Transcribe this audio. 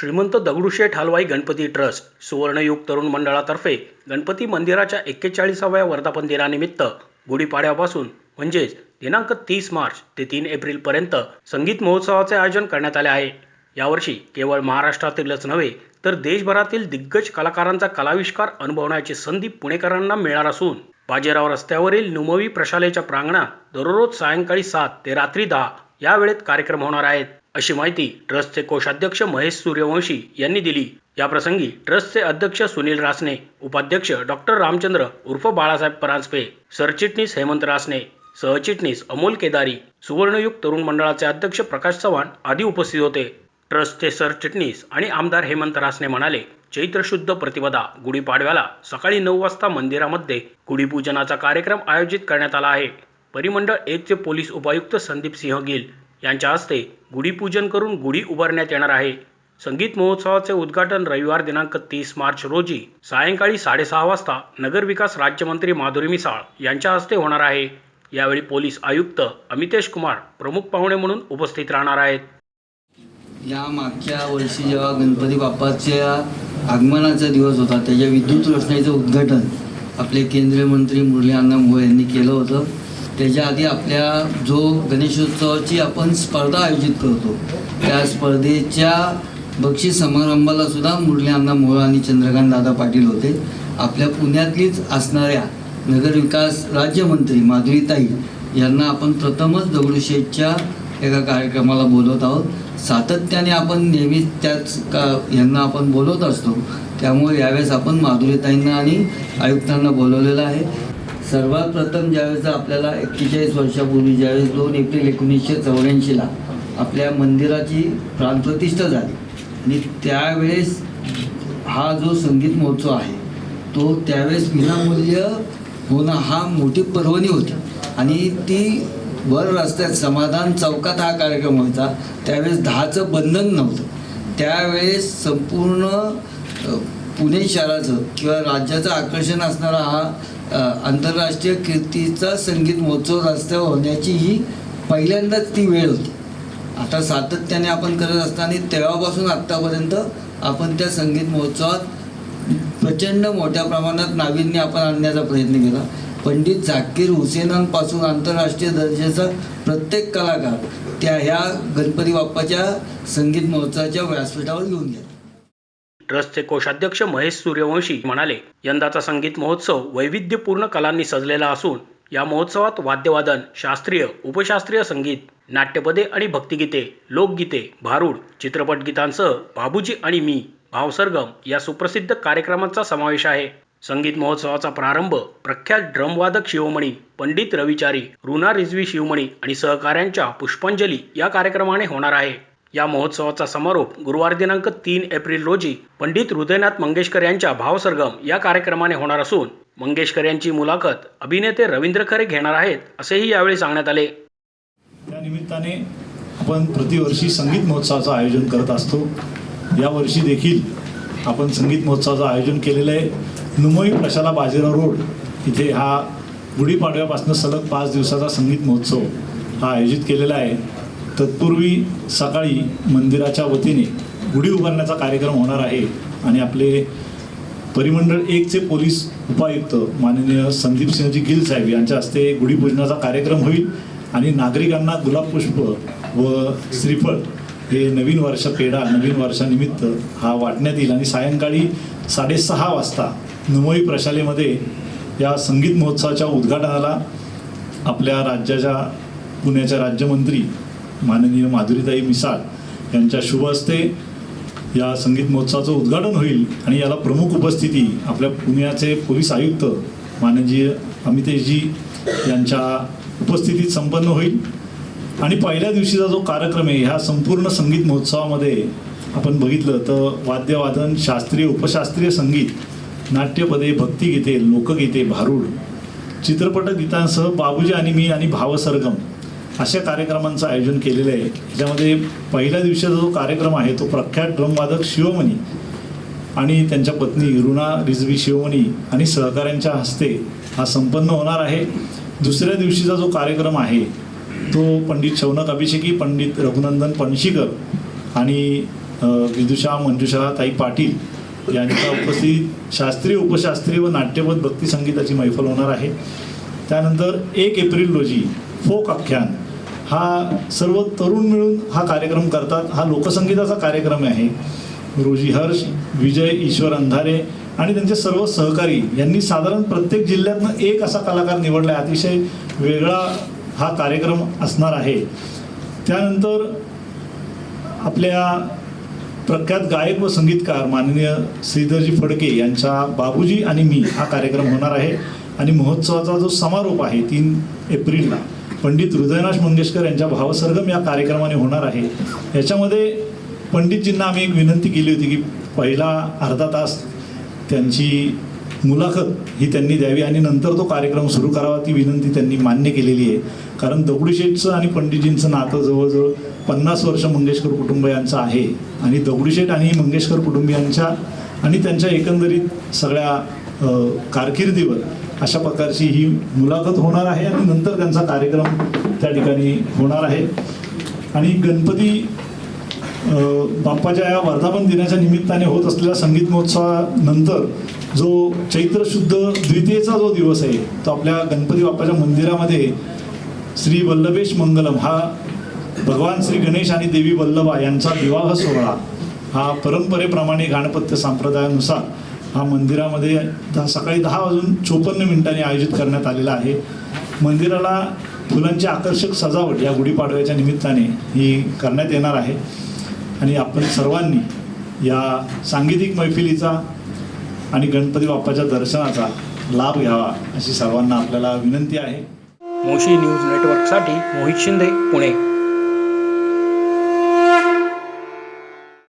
श्रीमंत दगडूशेठ हलवाई गणपती ट्रस्ट सुवर्णयुग तरुण मंडळातर्फे गणपती मंदिराच्या एक्केचाळीसाव्या वर्धापन दिनानिमित्त गुढीपाड्यापासून म्हणजेच दिनांक तीस मार्च ते तीन एप्रिलपर्यंत संगीत महोत्सवाचे आयोजन करण्यात आले आहे. यावर्षी केवळ महाराष्ट्रातीलच नव्हे तर देशभरातील दिग्गज कलाकारांचा कलाविष्कार अनुभवण्याची संधी पुणेकरांना मिळणार असून बाजीराव रस्त्यावरील नुमवी प्रशालेच्या प्रांगणात दररोज सायंकाळी सात ते रात्री दहा या वेळेत कार्यक्रम होणार आहेत. अशी माहिती ट्रस्टचे कोषाध्यक्ष महेश सूर्यवंशी यांनी दिली. याप्रसंगी ट्रस्टचे अध्यक्ष सुनील रासने उपाध्यक्ष डॉक्टर रामचंद्र उर्फ बाळासाहेब परांजपे सरचिटणीस हेमंत रासने सहचिटणीस अमोल केदारी सुवर्णयुग तरुण मंडळाचे अध्यक्ष प्रकाश चव्हाण आदी उपस्थित होते. ट्रस्टचे सरचिटणीस आणि आमदार हेमंत रासने म्हणाले चैत्र शुद्ध प्रतिपदा गुढीपाडव्याला सकाळी नऊ वाजता मंदिरामध्ये गुढीपूजनाचा कार्यक्रम आयोजित करण्यात आला आहे. परिमंडळ एकचे पोलीस उपायुक्त संदीप सिंह गिल यांच्या हस्ते गुढीपूजन करून गुढी उभारण्यात येणार आहे. संगीत महोत्सवाचे उद्घाटन रविवार दिनांक तीस मार्च रोजी सायंकाळी साडेसहा वाजता नगरविकास राज्यमंत्री माधुरी मिसाळ यांच्या हस्ते होणार आहे. यावेळी पोलीस आयुक्त अमितेश कुमार प्रमुख पाहुणे म्हणून उपस्थित राहणार आहेत. या मागच्या वर्षी जेव्हा गणपती बाप्पाच्या आगमनाचा दिवस होता त्याच्या विद्युत रोषणाईचं उद्घाटन आपले केंद्रीय मंत्री मुरली अण्णा मोहोळ यांनी केलं होतं. त्याच्या आधी आपल्या जो गणेशोत्सवाची आपण स्पर्धा आयोजित करतो त्या स्पर्धेच्या बक्षीस समारंभाला सुद्धा मुरली अण्णा मोहळ आणि चंद्रकांत दादा पाटील होते. आपल्या पुण्यातलीच असणाऱ्या नगरविकास राज्यमंत्री माधुरीताई यांना आपण प्रथमच दगडूशेठच्या एका कार्यक्रमाला बोलवत आहोत. सातत्याने आपण नेहमीच त्याच का यांना आपण बोलवत असतो. त्यामुळे यावेळेस आपण माधुरीताईंना आणि आयुक्तांना बोलवलेलं आहे. सर्वात प्रथम ज्यावेळेस आपल्याला एक्केचाळीस वर्षापूर्वी ज्यावेळेस दोन एप्रिल एकोणीसशे चौऱ्याऐंशीला आपल्या मंदिराची प्राणप्रतिष्ठा झाली. आणि त्यावेळेस हा जो संगीत महोत्सव आहे तो त्यावेळेस विनामूल्य होणं हा मोठी पर्वणी होती. आणि ती वर रस्त्यात समाधान चौकात हा कार्यक्रम व्हायचा. त्यावेळेस दहाचं बंधन नव्हतं. त्यावेळेस संपूर्ण पुणे शहराचं किंवा राज्याचं आकर्षण असणारा हा आंतरराष्ट्रीय कीर्तीचा संगीत महोत्सव रस्त्यावर होण्याची ही पहिल्यांदाच ती वेळ होती. आता सातत्याने आपण करत असताना तेव्हापासून आत्तापर्यंत आपण त्या संगीत महोत्सवात प्रचंड मोठ्या प्रमाणात नाविन्य आपण आणण्याचा प्रयत्न केला. पंडित झाकीर हुसेनांपासून आंतरराष्ट्रीय दर्जाचा प्रत्येक कलाकार त्या ह्या गणपती बाप्पाच्या संगीत महोत्सवाच्या व्यासपीठावर घेऊन गेला. ट्रस्टचे कोषाध्यक्ष महेश सूर्यवंशी म्हणाले यंदाचा संगीत महोत्सव वैविध्यपूर्ण कलांनी सजलेला असून या महोत्सवात वाद्यवादन शास्त्रीय उपशास्त्रीय संगीत नाट्यपदे आणि भक्तिगीते लोकगीते भारूड चित्रपट गीतांसह बाबूजी आणि मी भावसरगम या सुप्रसिद्ध कार्यक्रमांचा समावेश आहे. संगीत महोत्सवाचा प्रारंभ प्रख्यात ड्रमवादक शिवमणी पंडित रविचारी रुना रिझवी शिवमणी आणि सहकाऱ्यांच्या पुष्पांजली या कार्यक्रमाने होणार आहे. या महोत्सवाचा समारोप गुरुवार दिनांक तीन एप्रिल रोजी पंडित हृदयनाथ मंगेशकर यांच्या भावसरगम या कार्यक्रमाने होणार असून मंगेशकर यांची मुलाखत अभिनेते रवींद्र खरे घेणार आहेत असेही यावेळी सांगण्यात आले. त्या निमित्ताने आपण प्रतिवर्षी संगीत महोत्सवाचं आयोजन करत असतो. यावर्षी देखील आपण संगीत महोत्सवाचं आयोजन केलेलं आहे. नुमोई प्रशाला बाजीराव रोड इथे हा गुढीपाडव्यापासून सलग पाच दिवसाचा संगीत महोत्सव हा आयोजित केलेला आहे. तत्पूर्वी सकाळी मंदिराच्या वतीने गुढी उभारण्याचा कार्यक्रम होणार आहे आणि आपले परिमंडळ एकचे पोलीस उपायुक्त माननीय संदीप सिंहजी गिल साहेब यांच्या हस्ते गुढीपूजनाचा कार्यक्रम होईल आणि नागरिकांना गुलाबपुष्प व श्रीफळ हे नवीन वर्ष पेढा नवीन वर्षानिमित्त हा वाटण्यात येईल. आणि सायंकाळी साडेसहा वाजता नुमई प्रशालेमध्ये या संगीत महोत्सवाच्या उद्घाटनाला आपल्या राज्याच्या पुण्याच्या राज्यमंत्री माननीय माधुरीताई मिसाळ यांच्या शुभ हस्ते या संगीत महोत्सवाचं उद्घाटन होईल आणि याला प्रमुख उपस्थिती आपल्या पुण्याचे पोलीस आयुक्त माननीय अमितेशजी यांच्या उपस्थितीत संपन्न होईल. आणि पहिल्या दिवशीचा जो कार्यक्रम आहे ह्या संपूर्ण संगीत महोत्सवामध्ये आपण बघितलं तर वाद्यवादन शास्त्रीय उपशास्त्रीय संगीत नाट्यपदे भक्तिगीते लोकगीते भारूड चित्रपटगीतांसह बाबूजी आणि मी आणि भावसरगम अशा कार्यक्रमांचं आयोजन केलेलं आहे. ज्यामध्ये पहिल्या दिवशीचा जो कार्यक्रम आहे तो प्रख्यात ड्रमवादक शिवमणी आणि त्यांच्या पत्नी रुणा रिझवी शिवमणी आणि सहकाऱ्यांच्या हस्ते हा संपन्न होणार आहे. दुसऱ्या दिवशीचा जो कार्यक्रम आहे तो पंडित शौनक अभिषेकी पंडित रघुनंदन पणशीकर आणि विदुषा मंजुषा ताई पाटील यांच्या उपस्थित शास्त्रीय उपशास्त्रीय व नाट्यपद भक्ती संगीताची मैफल होणार आहे. त्यानंतर एक एप्रिल रोजी फोक आख्यान हा सर्व तरुण मिळून हा कार्यक्रम करतात. हा लोकसंगीताचा कार्यक्रम आहे. रोजी हर्ष विजय ईश्वर अंधारे आणि त्यांचे सर्व सहकारी यांनी साधारण प्रत्येक जिल्ह्यातनं एक असा कलाकार निवडला आहे. अतिशय वेगळा हा कार्यक्रम असणार आहे. त्यानंतर आपल्या प्रख्यात गायक व संगीतकार माननीय श्रीधरजी फडके यांचा बाबूजी आणि मी हा कार्यक्रम होणार आहे. आणि महोत्सवाचा जो समारोप आहे तीन एप्रिलला पंडित हृदयनाथ मंगेशकर यांच्या भावसरगम या कार्यक्रमाने होणार आहे. याच्यामध्ये पंडितजींना आम्ही एक विनंती केली होती की पहिला अर्धा तास त्यांची मुलाखत ही त्यांनी द्यावी आणि नंतर तो कार्यक्रम सुरू करावा ती विनंती त्यांनी मान्य केलेली आहे. कारण दगडूशेठचं आणि पंडितजींचं नातं जवळजवळ पन्नास वर्ष मंगेशकर कुटुंबियांचं आहे. आणि दगडूशेठ आणि मंगेशकर कुटुंबियांच्या आणि त्यांच्या एकंदरीत सगळ्या कारकिर्दीवर अशा प्रकारची ही मुलाखत होणार आहे आणि नंतर त्यांचा कार्यक्रम त्या ठिकाणी होणार आहे. आणि गणपती बाप्पाच्या या वर्धापन दिनाच्या निमित्ताने होत असलेल्या संगीत महोत्सवानंतर जो चैत्र शुद्ध द्वितीयेचा जो दिवस आहे तो आपल्या गणपती बाप्पाच्या मंदिरामध्ये श्री वल्लभेश मंगलम हा भगवान श्री गणेश आणि देवी वल्लभा यांचा विवाह सोहळा हा परंपरेप्रमाणे गाणपत्य संप्रदायानुसार हा मंदिरामध्ये दहा सकाळी दहा वाजून चोपन्न मिनिटांनी आयोजित करण्यात आलेला आहे. मंदिराला फुलांची आकर्षक सजावट या गुढीपाडव्याच्या निमित्ताने ही करण्यात येणार आहे. आणि आपण सर्वांनी या सांगीतिक मैफिलीचा आणि गणपती बाप्पाच्या दर्शनाचा लाभ घ्यावा अशी सर्वांना आपल्याला विनंती आहे. मोशी न्यूज नेटवर्कसाठी मोहित शिंदे पुणे.